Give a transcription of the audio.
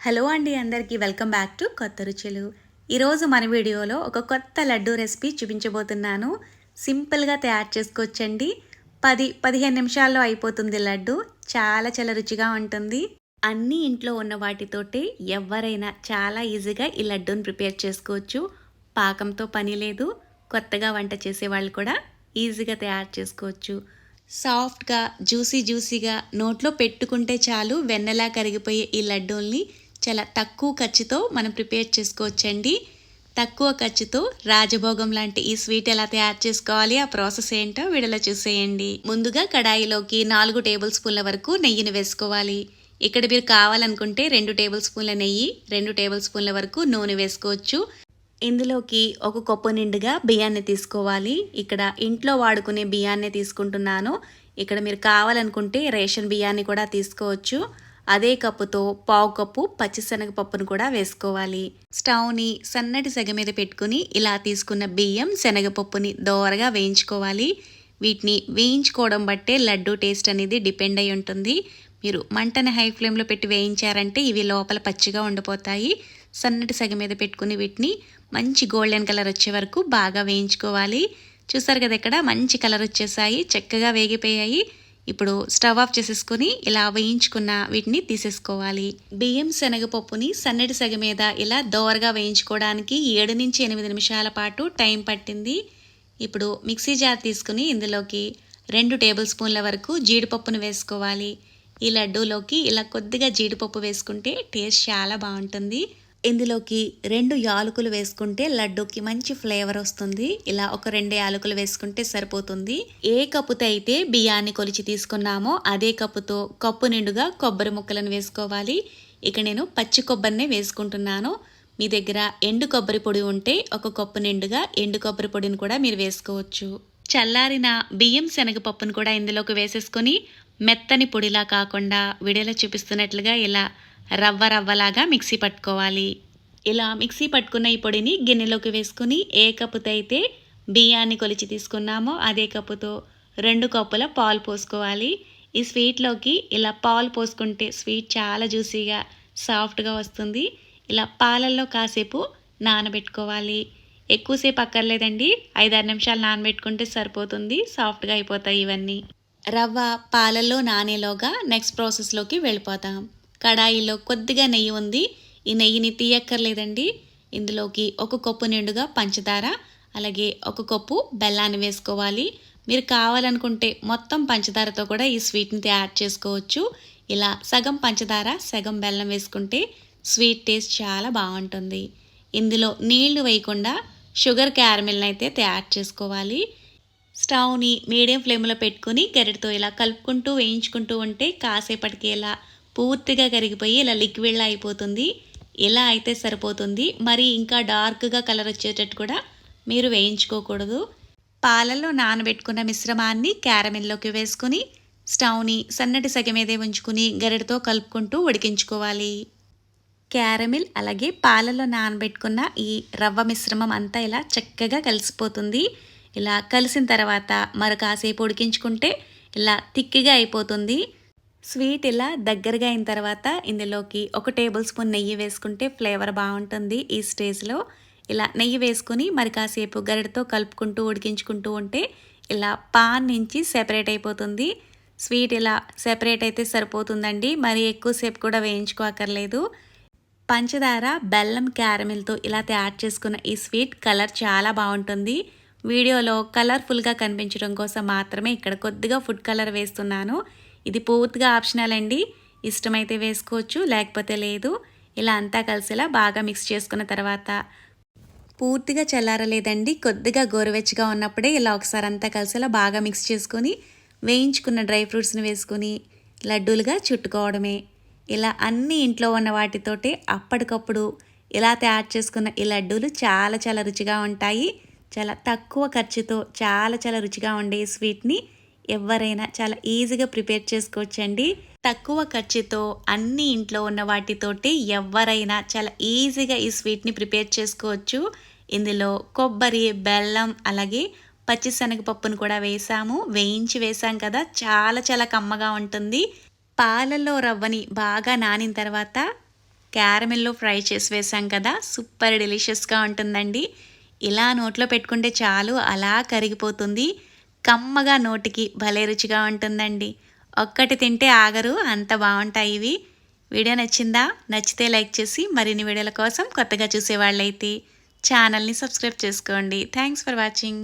Hello అండి అందరికీ welcome back to కొత్త రుచులు. ఈరోజు మన వీడియోలో ఒక కొత్త లడ్డు రెసిపీ చూపించబోతున్నాను. సింపుల్గా తయారు చేసుకోవచ్చండి. పది పదిహేను నిమిషాల్లో అయిపోతుంది లడ్డు. చాలా చాలా రుచిగా ఉంటుంది. అన్ని ఇంట్లో ఉన్న వాటితోటి ఎవరైనా చాలా ఈజీగా ఈ లడ్డూని ప్రిపేర్ చేసుకోవచ్చు. పాకంతో పని లేదు. కొత్తగా వంట చేసేవాళ్ళు కూడా ఈజీగా తయారు చేసుకోవచ్చు. సాఫ్ట్గా జ్యూసీ జ్యూసీగా నోట్లో పెట్టుకుంటే చాలు వెన్నలా కరిగిపోయే ఈ లడ్డూల్ని చాలా తక్కువ ఖర్చుతో మనం ప్రిపేర్ చేసుకోవచ్చండి. తక్కువ ఖర్చుతో రాజభోగం లాంటి ఈ స్వీట్ ఎలా తయారు చేసుకోవాలి ఆ ప్రాసెస్ ఏంటో వీడియోలో చూసేయండి. ముందుగా కడాయిలోకి నాలుగు టేబుల్ స్పూన్ల వరకు నెయ్యిని వేసుకోవాలి. ఇక్కడ మీరు కావాలనుకుంటే రెండు టేబుల్ స్పూన్ల నెయ్యి రెండు టేబుల్ స్పూన్ల వరకు నూనె వేసుకోవచ్చు. ఇందులోకి ఒక కొప్పు నిండుగా బియ్యాన్ని తీసుకోవాలి. ఇక్కడ ఇంట్లో వాడుకునే బియ్యాన్ని తీసుకుంటున్నాను. ఇక్కడ మీరు కావాలనుకుంటే రేషన్ బియ్యాన్ని కూడా తీసుకోవచ్చు. అదే కప్పుతో పావు కప్పు పచ్చిశనగపప్పును కూడా వేసుకోవాలి. స్టవ్ని సన్నటి సెగ మీద పెట్టుకుని ఇలా తీసుకున్న బియ్యం శనగపప్పుని దోరగా వేయించుకోవాలి. వీటిని వేయించుకోవడం బట్టే లడ్డు టేస్ట్ అనేది డిపెండ్ అయి ఉంటుంది. మీరు మంటని హై ఫ్లేమ్లో పెట్టి వేయించారంటే ఇవి లోపల పచ్చిగా ఉండిపోతాయి. సన్నటి సగ మీద పెట్టుకుని వీటిని మంచి గోల్డెన్ కలర్ వచ్చే వరకు బాగా వేయించుకోవాలి. చూసారు కదా ఇక్కడ మంచి కలర్ వచ్చేసాయి చక్కగా వేగిపోయాయి. ఇప్పుడు స్టవ్ ఆఫ్ చేసేసుకొని ఇలా వేయించుకున్న వీటిని తీసేసుకోవాలి. బియ్యం శనగపప్పుని సన్నటి సగ మీద ఇలా దోరగా వేయించుకోవడానికి ఏడు నుంచి ఎనిమిది నిమిషాల పాటు టైం పట్టింది. ఇప్పుడు మిక్సీ జార్ తీసుకుని ఇందులోకి రెండు టేబుల్ స్పూన్ల వరకు జీడిపప్పును వేసుకోవాలి. ఈ లడ్డూలోకి ఇలా కొద్దిగా జీడిపప్పు వేసుకుంటే టేస్ట్ చాలా బాగుంటుంది. ఇందులోకి రెండు యాలకులు వేసుకుంటే లడ్డూకి మంచి ఫ్లేవర్ వస్తుంది. ఇలా ఒక రెండు యాలకులు వేసుకుంటే సరిపోతుంది. ఏ కప్పుతో అయితే బియ్యాన్ని కొలిచి తీసుకున్నామో అదే కప్పుతో కప్పు నిండుగా కొబ్బరి ముక్కలను వేసుకోవాలి. ఇక నేను పచ్చి కొబ్బరినే వేసుకుంటున్నాను. మీ దగ్గర ఎండు కొబ్బరి పొడి ఉంటే ఒక కప్పు నిండుగా ఎండు కొబ్బరి పొడిని కూడా మీరు వేసుకోవచ్చు. చల్లారిన బియ్యం శనగపప్పును కూడా ఇందులోకి వేసేసుకొని మెత్తని పొడిలా కాకుండా విడేలా చూపిస్తున్నట్లుగా ఇలా రవ్వ రవ్వలాగా మిక్సీ పట్టుకోవాలి. ఇలా మిక్సీ పట్టుకున్న ఈ పొడిని గిన్నెలోకి వేసుకుని ఏ కప్పుతో అయితే బియ్యాన్ని కొలిచి తీసుకున్నామో అదే కప్పుతో రెండు కప్పుల పాలు పోసుకోవాలి. ఈ స్వీట్లోకి ఇలా పాలు పోసుకుంటే స్వీట్ చాలా జ్యూసీగా సాఫ్ట్గా వస్తుంది. ఇలా పాలల్లో కాసేపు నానబెట్టుకోవాలి. ఎక్కువసేపు అక్కర్లేదండి. ఐదారు నిమిషాలు నానబెట్టుకుంటే సరిపోతుంది. సాఫ్ట్గా అయిపోతాయి ఇవన్నీ. రవ్వ పాలల్లో నానేలోగా నెక్స్ట్ ప్రాసెస్లోకి వెళ్ళిపోతాం. కడాయిలో కొద్దిగా నెయ్యి ఉంది. ఈ నెయ్యిని తీయక్కర్లేదండి. ఇందులోకి ఒక కప్పు నిండుగా పంచదార అలాగే ఒక కప్పు బెల్లాన్ని వేసుకోవాలి. మీరు కావాలనుకుంటే మొత్తం పంచదారతో కూడా ఈ స్వీట్ని తయారు చేసుకోవచ్చు. ఇలా సగం పంచదార సగం బెల్లం వేసుకుంటే స్వీట్ టేస్ట్ చాలా బాగుంటుంది. ఇందులో నీళ్ళు వేయకుండా షుగర్ క్యారమిల్ని అయితే తయారు చేసుకోవాలి. స్టవ్ని మీడియం ఫ్లేమ్లో పెట్టుకుని గరిటతో ఇలా కలుపుకుంటూ వేయించుకుంటూ ఉంటే కాసేపటికి ఇలా పూర్తిగా కరిగిపోయి ఇలా లిక్విడ్లా అయిపోతుంది. ఇలా అయితే సరిపోతుంది మరి ఇంకా డార్క్గా కలర్ వచ్చేటట్టు కూడా మీరు వేయించుకోకూడదు. పాలల్లో నానబెట్టుకున్న మిశ్రమాన్ని క్యారమిల్లోకి వేసుకుని స్టవ్ని సన్నటి సగ మీదే ఉంచుకుని గరిటతో కలుపుకుంటూ ఉడికించుకోవాలి. క్యారమిల్ అలాగే పాలలో నానబెట్టుకున్న ఈ రవ్వ మిశ్రమం అంతా ఇలా చక్కగా కలిసిపోతుంది. ఇలా కలిసిన తర్వాత మరి కాసేపు ఉడికించుకుంటే ఇలా తిక్కిగా అయిపోతుంది. స్వీట్ ఇలా దగ్గరగా అయిన తర్వాత ఇందులోకి ఒక టేబుల్ స్పూన్ నెయ్యి వేసుకుంటే ఫ్లేవర్ బాగుంటుంది ఈ స్టేజ్లో. ఇలా నెయ్యి వేసుకుని మరి కాసేపు గరిటతో కలుపుకుంటూ ఉడికించుకుంటూ ఉంటే ఇలా పాన్ నుంచి సెపరేట్ అయిపోతుంది. స్వీట్ ఇలా సెపరేట్ అయితే సరిపోతుందండి. మరి ఎక్కువసేపు కూడా వేయించుకోకర్లేదు. పంచదార బెల్లం క్యారమిల్తో ఇలా తయారు చేసుకున్న ఈ స్వీట్ కలర్ చాలా బాగుంటుంది. వీడియోలో కలర్ఫుల్గా కనిపించడం కోసం మాత్రమే ఇక్కడ కొద్దిగా ఫుడ్ కలర్ వేస్తున్నాను. ఇది పూర్తిగా ఆప్షనల్ అండి. ఇష్టమైతే వేసుకోవచ్చు లేకపోతే లేదు. ఇలా అంతా కలిసేలా బాగా మిక్స్ చేసుకున్న తర్వాత పూర్తిగా చల్లారలేదండి. కొద్దిగా గోరువెచ్చగా ఉన్నప్పుడే ఇలా ఒకసారి అంతా కలిసేలా బాగా మిక్స్ చేసుకొని వేయించుకున్న డ్రై ఫ్రూట్స్ని వేసుకొని లడ్డూలుగా చుట్టుకోవడమే. ఇలా అన్ని ఇంట్లో ఉన్న వాటితోటే అప్పటికప్పుడు ఇలా తయారు చేసుకున్న ఈ లడ్డూలు చాలా చాలా రుచిగా ఉంటాయి. చాలా తక్కువ ఖర్చుతో చాలా చాలా రుచిగా ఉండే స్వీట్ని ఎవరైనా చాలా ఈజీగా ప్రిపేర్ చేసుకోవచ్చండి. తక్కువ ఖర్చుతో అన్ని ఇంట్లో ఉన్న వాటితోటి ఎవరైనా చాలా ఈజీగా ఈ స్వీట్ని ప్రిపేర్ చేసుకోవచ్చు. ఇందులో కొబ్బరి బెల్లం అలాగే పచ్చిశనగపప్పును కూడా వేసాము. వేయించి వేసాం కదా చాలా చాలా కమ్మగా ఉంటుంది. పాలల్లో రవ్వని బాగా నానిన తర్వాత క్యారమెల్లో ఫ్రై చేసి వేసాం కదా సూపర్ డెలిషియస్గా ఉంటుందండి. ఇలా నోట్లో పెట్టుకుంటే చాలు అలా కరిగిపోతుంది. కమ్మగా నోటికి భలే రుచిగా ఉంటుందండి. ఒక్కటి తింటే ఆగరు అంత బాగుంటాయి ఇవి. వీడియో నచ్చిందా? నచ్చితే లైక్ చేసి మరిన్ని వీడియోల కోసం కొత్తగా చూసేవాళ్ళైతే ఛానల్ని సబ్స్క్రైబ్ చేసుకోండి. Thanks for watching.